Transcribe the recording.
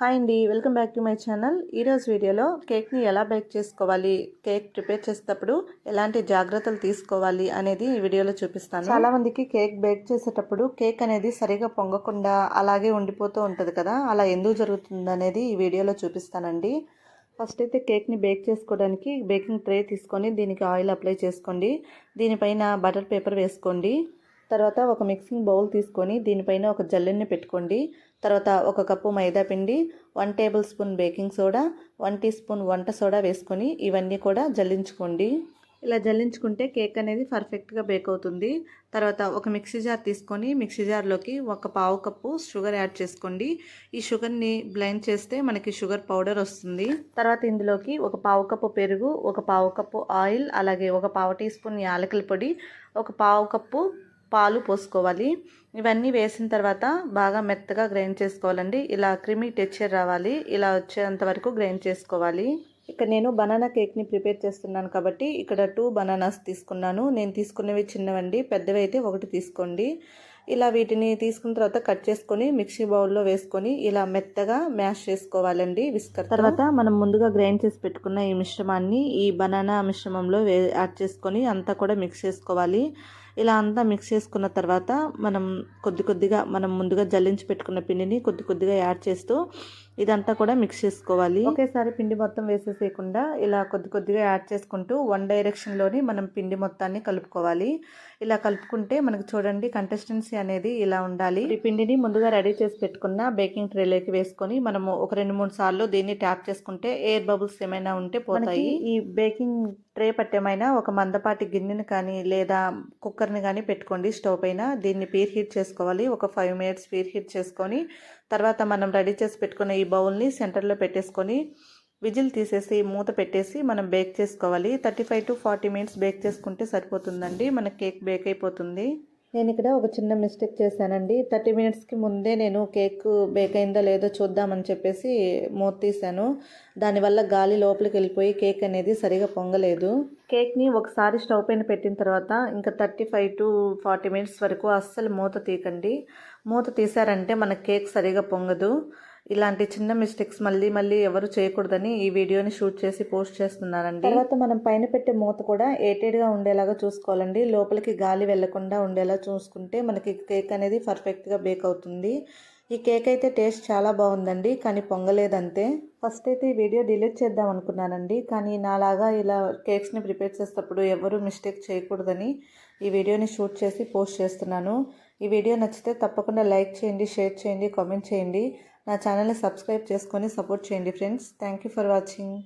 Hi అండి welcome back to my channel ఈరోజు వీడియోలో కేక్ని ఎలా బేక్ చేసుకోవాలి? కేక్ ప్రిపేర్ చేసేటప్పుడు ఎలాంటి జాగ్రత్తలు తీసుకోవాలి అనేది ఈ వీడియోలో చూపిస్తాను. చాలా మందికి కేక్ బేక్ చేసేటప్పుడు కేక్ అనేది సరిగా పొంగకుండా అలాగే ఉండిపోతూ ఉంటుంది కదా? అలా ఎందుకు జరుగుతుంది అనేది ఈ వీడియోలో చూపిస్తానండి. ఫస్ట్ అయితే కేక్ని బేక్ చేసుకోవడానికి బేకింగ్ ట్రే తీసుకొని దీనికి ఆయిల్ అప్లై చేసుకోండి. దీనిపైన బటర్ పేపర్ వేసుకోండి. తర్వాత ఒక మిక్సింగ్ బౌల్ తీసుకొని దీనిపైన ఒక జల్లెన్ని పెట్టుకోండి. తర్వాత ఒక కప్పు మైదా పిండి one tablespoon baking soda one teaspoon వంట సోడా వేసుకొని ఇవన్నీ కూడా జల్లించుకోండి. ఇలా జల్లించుకుంటే కేక్ అనేది పర్ఫెక్ట్గా బేక్ అవుతుంది. తర్వాత ఒక మిక్సీ జార్ తీసుకొని మిక్సీ జార్లోకి ఒక పావు కప్పు షుగర్ యాడ్ చేసుకోండి. ఈ షుగర్ని బ్లెండ్ చేస్తే మనకి షుగర్ పౌడర్ వస్తుంది. తర్వాత ఇందులోకి ఒక పావు కప్పు పెరుగు ఒక పావు కప్పు ఆయిల్ అలాగే ఒక పావు టీ స్పూన్ యాలకుల పొడి ఒక పావు కప్పు పాలు పోసుకోవాలి. ఇవన్నీ వేసిన తర్వాత బాగా మెత్తగా గ్రైండ్ చేసుకోవాలండి. ఇలా క్రిమి టెక్చర్ రావాలి. ఇలా వచ్చేంత వరకు గ్రైండ్ చేసుకోవాలి. ఇక్కడ నేను బనానా కేక్ని ప్రిపేర్ చేస్తున్నాను కాబట్టి ఇక్కడ టూ బనానాస్ తీసుకున్నాను. నేను తీసుకున్నవి చిన్నవండి. పెద్దవి అయితే ఒకటి తీసుకోండి. ఇలా వీటిని తీసుకున్న తర్వాత కట్ చేసుకొని మిక్సీ బౌల్లో వేసుకొని ఇలా మెత్తగా మ్యాష్ చేసుకోవాలండి విస్కర్ తర్వాత మనం ముందుగా గ్రైండ్ చేసి పెట్టుకున్న ఈ మిశ్రమాన్ని ఈ బనానా మిశ్రమంలో యాడ్ చేసుకొని అంతా కూడా మిక్స్ చేసుకోవాలి. ఇలా అంతా మిక్స్ చేసుకున్న తర్వాత మనం కొద్ది కొద్దిగా మనం ముందుగా జల్లించి పెట్టుకున్న పిండిని కొద్ది కొద్దిగా యాడ్ చేస్తూ ఇదంతా కూడా మిక్స్ చేసుకోవాలి. ఒకేసారి పిండి మొత్తం వేసేసేయకుండా ఇలా కొద్ది కొద్దిగా యాడ్ చేసుకుంటూ వన్ డైరెక్షన్లోని మనం పిండి మొత్తాన్ని కలుపుకోవాలి. ఇలా కలుపుకుంటే మనకు చూడండి కంటెస్టెన్సీ అనేది ఇలా ఉండాలి. ఈ పిండిని ముందుగా రెడీ చేసి పెట్టుకున్న బేకింగ్ ట్రేలోకి వేసుకొని మనము ఒక రెండు మూడు సార్లు దీన్ని ట్యాప్ చేసుకుంటే ఎయిర్ బబుల్స్ ఏమైనా ఉంటే పోతాయి. ఈ బేకింగ్ ట్రే పట్టేమైనా ఒక మందపాటి గిన్నెని కానీ లేదా కుక్కర్ని కానీ పెట్టుకోండి. స్టవ్ పైన దీన్ని పీర్ హీట్ చేసుకోవాలి. ఒక ఫైవ్ మినిట్స్ పీర్ హీట్ చేసుకొని తర్వాత మనం రెడీ చేసి పెట్టుకున్న ఈ బౌల్ని సెంటర్లో పెట్టేసుకొని విజిల్ తీసేసి మూత పెట్టేసి మనం బేక్ చేసుకోవాలి. Thirty five to forty minutes bake చేసుకుంటే సరిపోతుందండి. మన కేక్ బేక్ అయిపోతుంది. నేను ఇక్కడ ఒక చిన్న మిస్టేక్ చేశానండి. థర్టీ మినిట్స్కి ముందే నేను కేక్ బేక్ అయిందో లేదో చూద్దామని చెప్పేసి మూత తీసాను దానివల్ల గాలి లోపలికి వెళ్ళిపోయి కేక్ అనేది సరిగా పొంగలేదు. కేక్ని ఒకసారి స్టవ్ పైన పెట్టిన తర్వాత ఇంకా thirty five to forty minutes వరకు అస్సలు మూత తీయకండి. మూత తీసారంటే మన కేక్ సరిగా పొంగదు. ఇలాంటి చిన్న మిస్టేక్స్ మళ్ళీ మళ్ళీ ఎవరు చేయకూడదని ఈ వీడియోని షూట్ చేసి పోస్ట్ చేస్తున్నారండి. తర్వాత మనం పైన పెట్టే మూత కూడా ఏటెడ్గా ఉండేలాగా చూసుకోవాలండి. లోపలికి గాలి వెళ్ళకుండా ఉండేలా చూసుకుంటే మనకి కేక్ అనేది పర్ఫెక్ట్గా బేక్ అవుతుంది. ఈ కేక్ అయితే టేస్ట్ చాలా బాగుందండి కానీ పొంగలేదంతే. ఫస్ట్ అయితే ఈ వీడియో డిలీట్ చేద్దాం అనుకున్నానండి కానీ నాలాగా ఇలా కేక్స్ని ప్రిపేర్ చేసేటప్పుడు ఎవరు మిస్టేక్ చేయకూడదని ఈ వీడియోని షూట్ చేసి పోస్ట్ చేస్తున్నాను. ఈ వీడియో నచ్చితే తప్పకుండా లైక్ చేయండి షేర్ చేయండి కామెంట్ చేయండి. నా ఛానల్ని సబ్స్క్రైబ్ చేసుకొని సపోర్ట్ చేయండి friends. Thank you for watching.